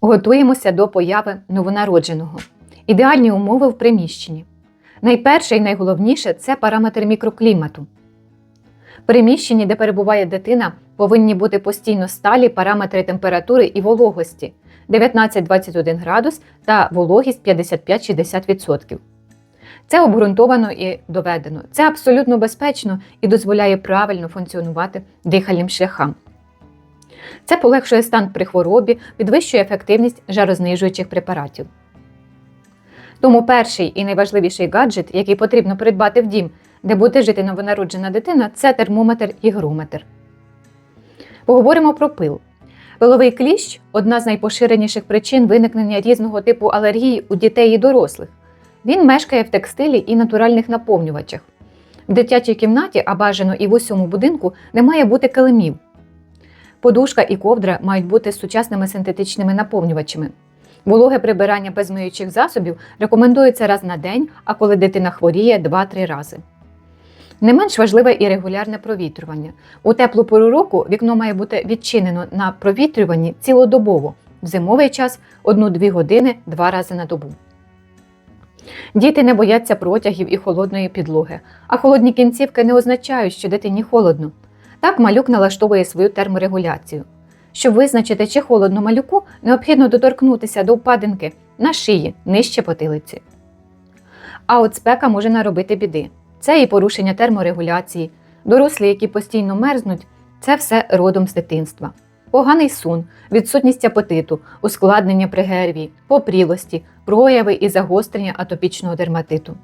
Готуємося до появи новонародженого. Ідеальні умови в приміщенні. Найперше і найголовніше це параметр мікроклімату. Приміщенні, де перебуває дитина, повинні бути постійно сталі параметри температури і вологості 19-21 градус та вологість 55-60%. Це обґрунтовано і доведено. Це абсолютно безпечно і дозволяє правильно функціонувати дихальним шляхам. Це полегшує стан при хворобі, підвищує ефективність жарознижуючих препаратів. Тому перший і найважливіший гаджет, який потрібно придбати в дім, де буде жити новонароджена дитина, це термометр і грометр. Поговоримо про пил. Пиловий кліщ одна з найпоширеніших причин виникнення різного типу алергії у дітей і дорослих. Він мешкає в текстилі і натуральних наповнювачах. В дитячій кімнаті, а бажано і в усьому будинку, не має бути килимів. Подушка і ковдра мають бути сучасними синтетичними наповнювачами. Вологе прибирання без миючих засобів рекомендується раз на день, а коли дитина хворіє 2-3 рази. Не менш важливе і регулярне провітрювання. У теплу пору року вікно має бути відчинено на провітрюванні цілодобово, в зимовий час 1-2 години два рази на добу. Діти не бояться протягів і холодної підлоги, а холодні кінцівки не означають, що дитині холодно. Так малюк налаштовує свою терморегуляцію. Щоб визначити, чи холодно малюку, необхідно доторкнутися до впадинки на шиї нижче потилиці. А от спека може наробити біди. Це і порушення терморегуляції. Дорослі, які постійно мерзнуть, це все родом з дитинства. Поганий сон, відсутність апетиту, ускладнення при герві, попрілості, прояви і загострення атопічного дерматиту.